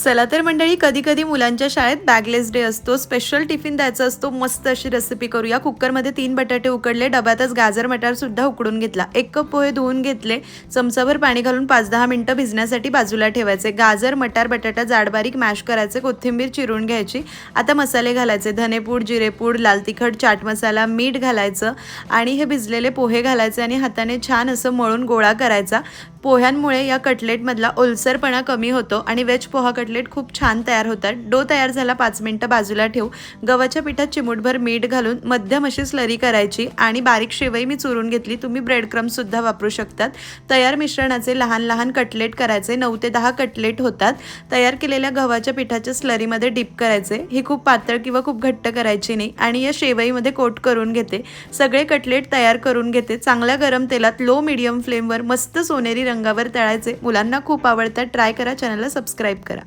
चला तर मंडळी कधी कधी मुलांच्या शाळेत बॅगलेस डे असतो स्पेशल टिफिन द्यायचा असतो मस्त अशी रेसिपी करूया. कुकरमध्ये तीन बटाटे उकडले डब्यातच गाजर मटार सुद्धा उकडून घेतला. एक कप पोहे धुवून घेतले चमचाभर पाणी घालून पाच दहा मिनिटं भिजण्यासाठी बाजूला ठेवायचे. गाजर मटार बटाटा जाडबारीक मॅश करायचे कोथिंबीर चिरून घ्यायची. आता मसाले घालायचे धनेपूड जिरेपूड लाल तिखट चाट मसाला मीठ घालायचं आणि हे भिजलेले पोहे घालायचे आणि हाताने छान असं मळून गोळा करायचा. पोह्यांमुळे या कटलेटमधला ओलसरपणा कमी होतो आणि वेज पोहा कटलेट खूप छान तयार होतात. डो तयार झाला पाच मिनटं बाजूला ठेवू गव्हाच्या पिठात चिमूटभर मीठ घालून मध्यम अशी स्लरी करायची आणि बारीक शेवई मी चुरून घेतली. तुम्ही ब्रेड क्रमसुद्धा वापरू शकतात. तयार मिश्रणाचे लहान लहान कटलेट करायचे. नऊ ते दहा कटलेट होतात. तयार केलेल्या गव्हाच्या पिठाच्या स्लरीमध्ये डिप करायचे. ही खूप पातळ किंवा खूप घट्ट करायची नाही आणि या शेवईमध्ये कोट करून घेते. सगळे कटलेट तयार करून घेते. चांगल्या गरम तेलात लो मिडियम फ्लेमवर मस्त सोनेरी रंगावर तळायचे. मुलांना खूप आवडतात ट्राय करा. चॅनलला सबस्क्राईब करा.